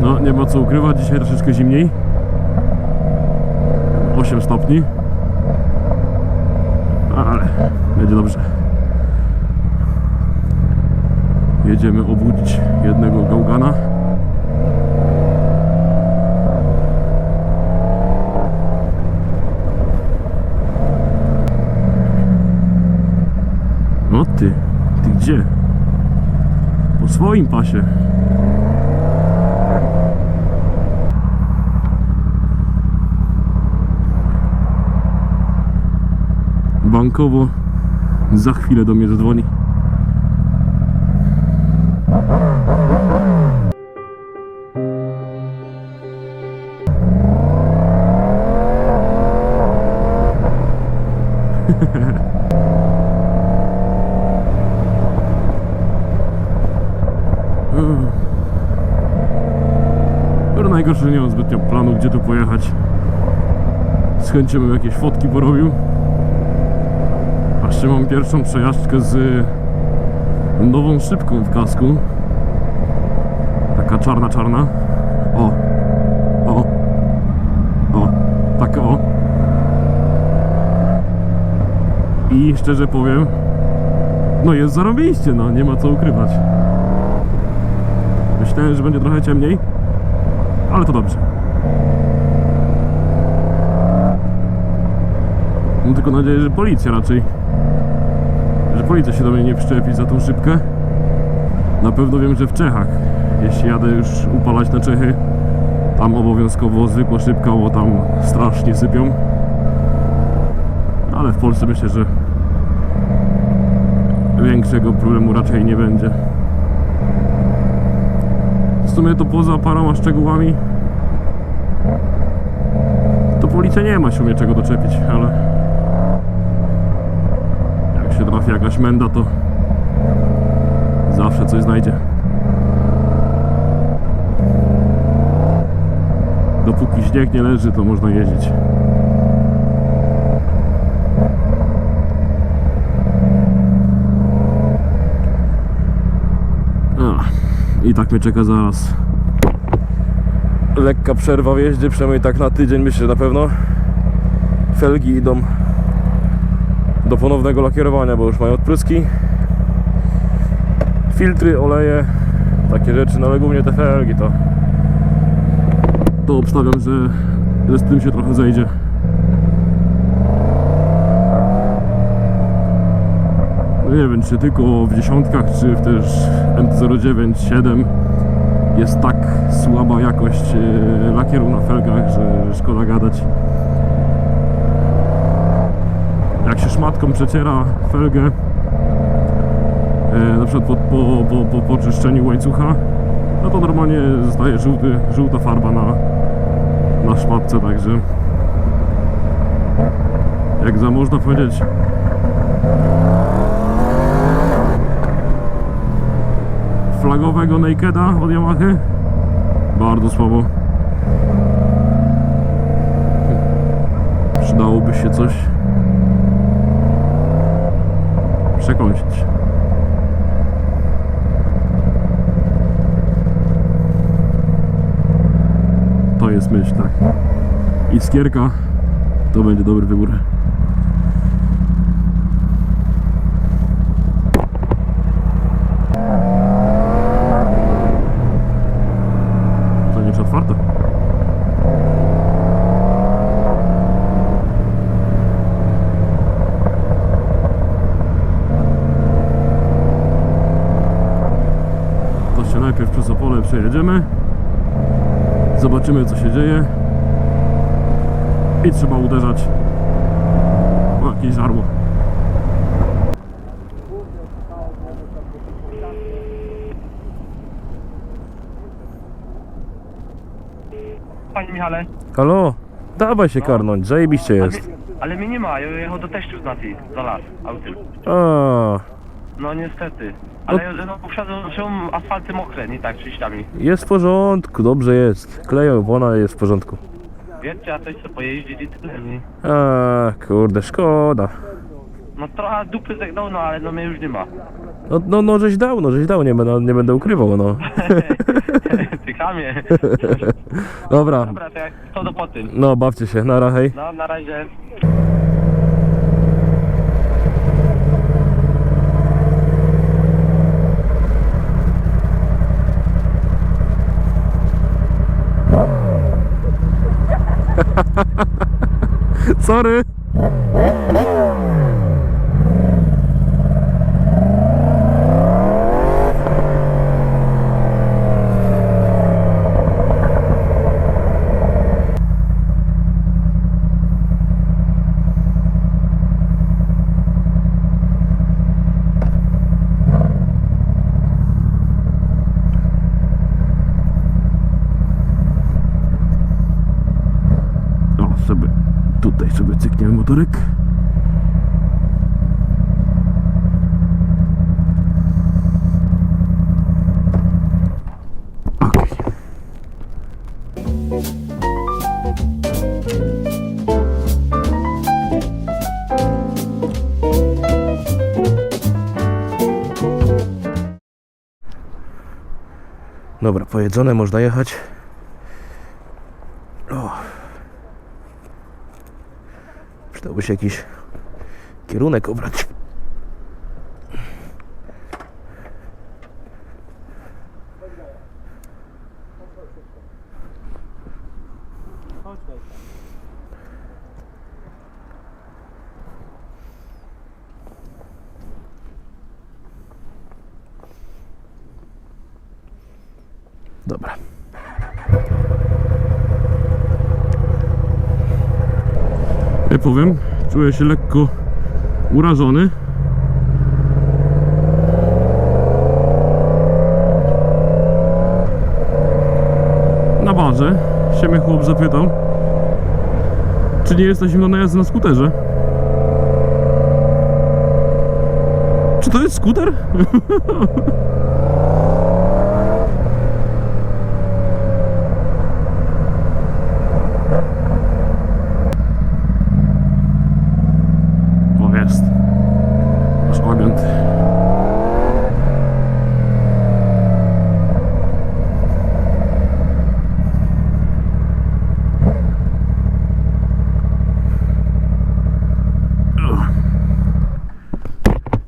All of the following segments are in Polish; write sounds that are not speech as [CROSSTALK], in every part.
No, nie ma co ukrywać, dzisiaj troszeczkę zimniej. 8 stopni. Ale będzie dobrze. Jedziemy obudzić jednego gałgana. No ty, ty gdzie? Po swoim pasie. Bankowo za chwilę do mnie zadzwoni. Najgorsze, że nie mam zbytnio planu, gdzie tu pojechać. Z chęcią jakieś fotki porobił. A jeszcze mam pierwszą przejażdżkę z nową szybką w kasku. Taka czarna, czarna. O. O. O. Tak o. I szczerze powiem, no jest zarobiście, no nie ma co ukrywać. Myślałem, że będzie trochę ciemniej, ale to dobrze. Mam tylko nadzieję, że policja raczej. Że policja się do mnie nie przyczepi za tą szybkę. Na pewno wiem, że w Czechach, jeśli jadę już upalać na Czechy, tam obowiązkowo zwykła szybka, bo tam strasznie sypią. Ale w Polsce myślę, że większego problemu raczej nie będzie. W sumie to poza paroma szczegółami to policja nie ma się mnie czego doczepić, ale się trafi jakaś menda, to zawsze coś znajdzie. Dopóki śnieg nie leży, to można jeździć. A, I tak mnie czeka zaraz lekka przerwa w jeździe, przynajmniej tak na tydzień myślę na pewno. Felgi idą do ponownego lakierowania, bo już mają odpryski. Filtry, oleje, takie rzeczy, no ale głównie te felgi to to obstawiam, że, że z tym się trochę zejdzie. No nie wiem, czy tylko w dziesiątkach, czy też MT-09, 7 jest tak słaba jakość e, lakieru na felgach, że szkoda gadać. Jak się szmatką przeciera felgę, e, na przykład po, po, po, po, po czyszczeniu łańcucha, no to normalnie zostaje żółty, żółta farba na, na szmatce, także jak za można powiedzieć flagowego Nakeda od Yamaha bardzo słabo. Przydałoby się coś przekąsić. To jest myśl, tak. I skierka to będzie dobry wybór To nie czy otwarte? To się najpierw przez Opole przejedziemy. Zobaczymy co się dzieje. I trzeba uderzać o jakieś żarło. Panie Michale, Halo? Dawaj się karnąć, zajebiście jest. ale mnie nie ma, ja jechał do teściu na ty, za las, autem. A, No niestety. Ale no, wszedłem, są asfalty mokre, nie tak czyściami. jest w porządku, dobrze jest. Kleją opona jest w porządku. Wiecie, a coś co pojeździć i tyle. nie? A, kurde, szkoda. No trochę dupy zegnął, no ale no mnie już nie ma. No, no, no żeś dał, no żeś dał, nie będę, nie będę ukrywał, no. [LAUGHS] Ty chamie. Dobra, Dobra, to jak to do po tym. no bawcie się, nara hej. No, na razie. [LAUGHS] Sorry. O, sobie tutaj sobie cykniemy motorek. Dobra, pojedzone, można jechać. O. Przydałby się jakiś kierunek obrać. Dobra. Powiem, czuję się lekko urażony. Na barze się mnie chłop zapytał, czy nie jest to zimno na na skuterze. Czy to jest skuter? [LAUGHS] O, jest. Nasz agent.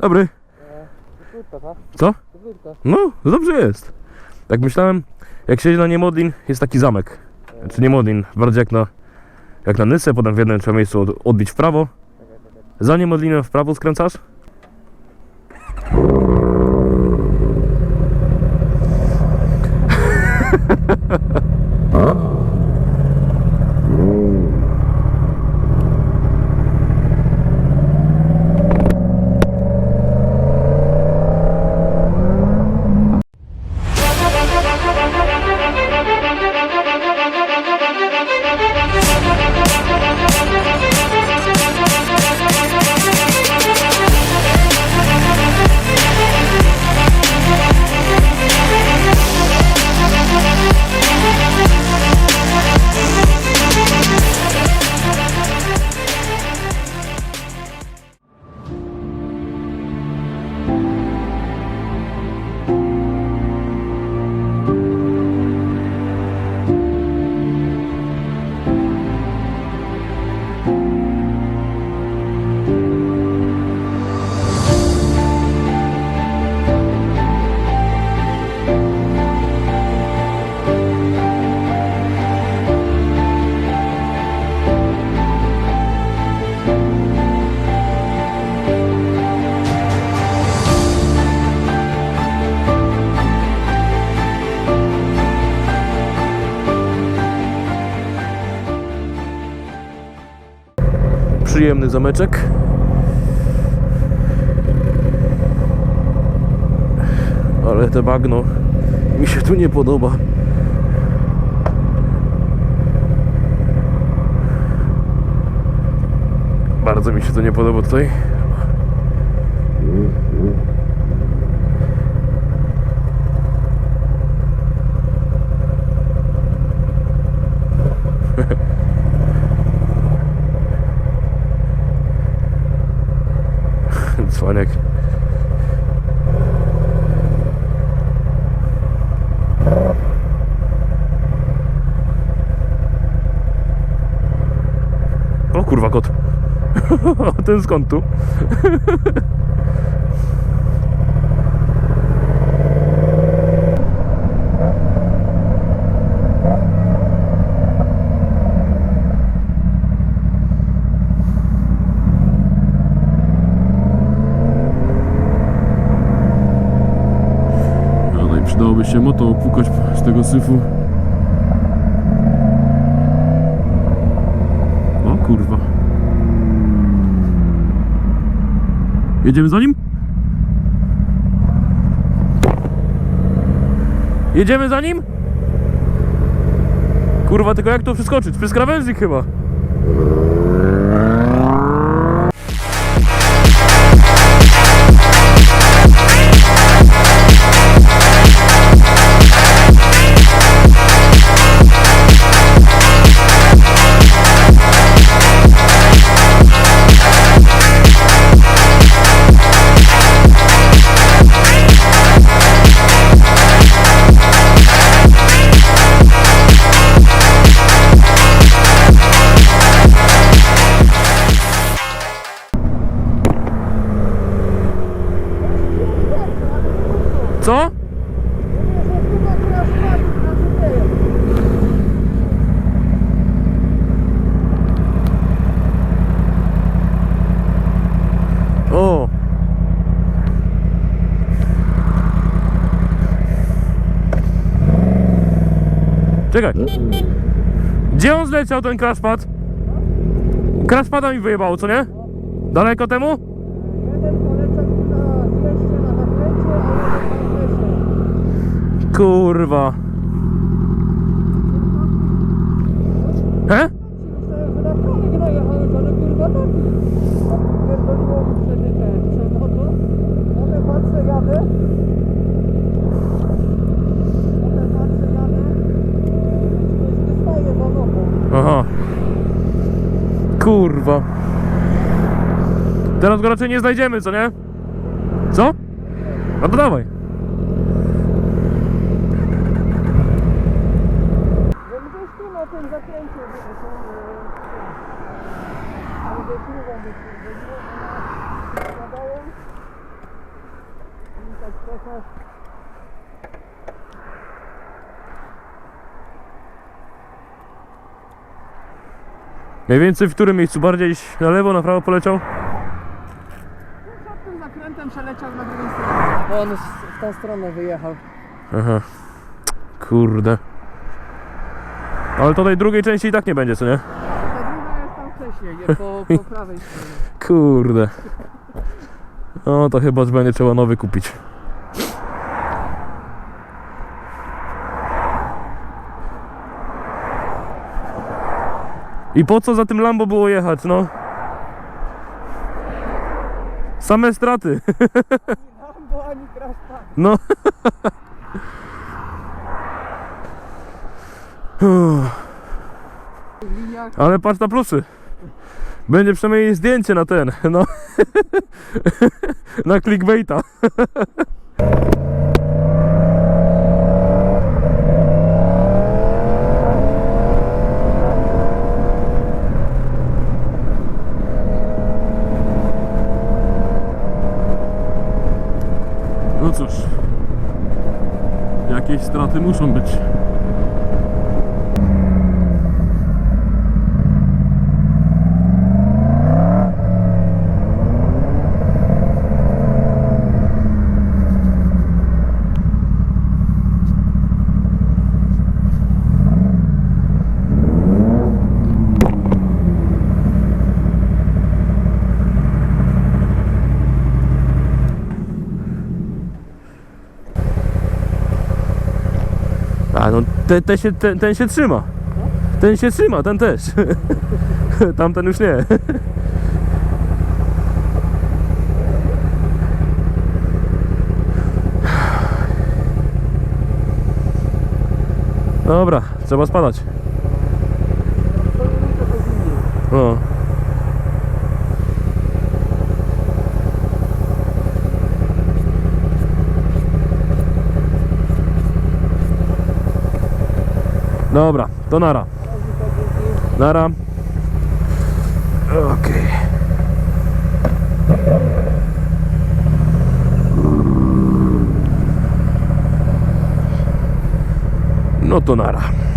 Dobry. Co? No, dobrze jest. Tak myślałem, jak siedzi na Niemodlin, jest taki zamek. Czy Niemodlin, bardziej jak na, jak na Nysę, potem w jednym trzeba miejscu od- odbić w prawo. Za Niemodlinem w prawo skręcasz? [LAUGHS] Przyjemny zameczek. Ale te bagno mi się tu nie podoba. Bardzo mi się to nie podoba tutaj. dzwonek. O kurwa kot. [LAUGHS] Ten skąd tu? [LAUGHS] przydałoby się moto opłukać z tego syfu. O kurwa. Jedziemy za nim? Jedziemy za nim? Kurwa, tylko jak tu przeskoczyć? Przez krawężnik chyba. Czekaj. Gdzie on zleciał ten crashpad? Crashpada mi wyjebało, co nie? Daleko temu? Jeden poleciał na 200 na zakręcie, a jeden na 10. Kurwa. He? Myślałem, że na prawie nie najechałem, ale kurwa tak. Pierdoliło mi wtedy te przed oto. Potem patrzę, jadę. Potem patrzę, jadę. Coś wystaje za nogą. Aha. Kurwa. Teraz go raczej nie znajdziemy, co nie? Co? No to dawaj. Gdzieś tu na tym zakręcie spadają. I tak trochę... Mniej więcej w którym miejscu? Bardziej na lewo, na prawo poleciał? Przed tym zakrętem przeleciał na drugą stronę. On w, w tą stronę wyjechał. Aha. Kurde. Ale to tej drugiej części i tak nie będzie, co nie? Ta druga jest tam wcześniej, nie? Po, po prawej stronie. [LAUGHS] Kurde. No to chyba będzie trzeba nowy kupić. I po co za tym Lambo było jechać, no? Same straty. Lambo ani pad. No. Ale patrz na plusy. Będzie przynajmniej zdjęcie na ten, no. na clickbaita. No cóż. Jakieś straty muszą być. A no ten, ten, się, ten, ten się trzyma. Ten się trzyma, ten też. [LAUGHS] Tamten już nie. Dobra, trzeba spadać. No. To nara. Nara. Okej. No to nara.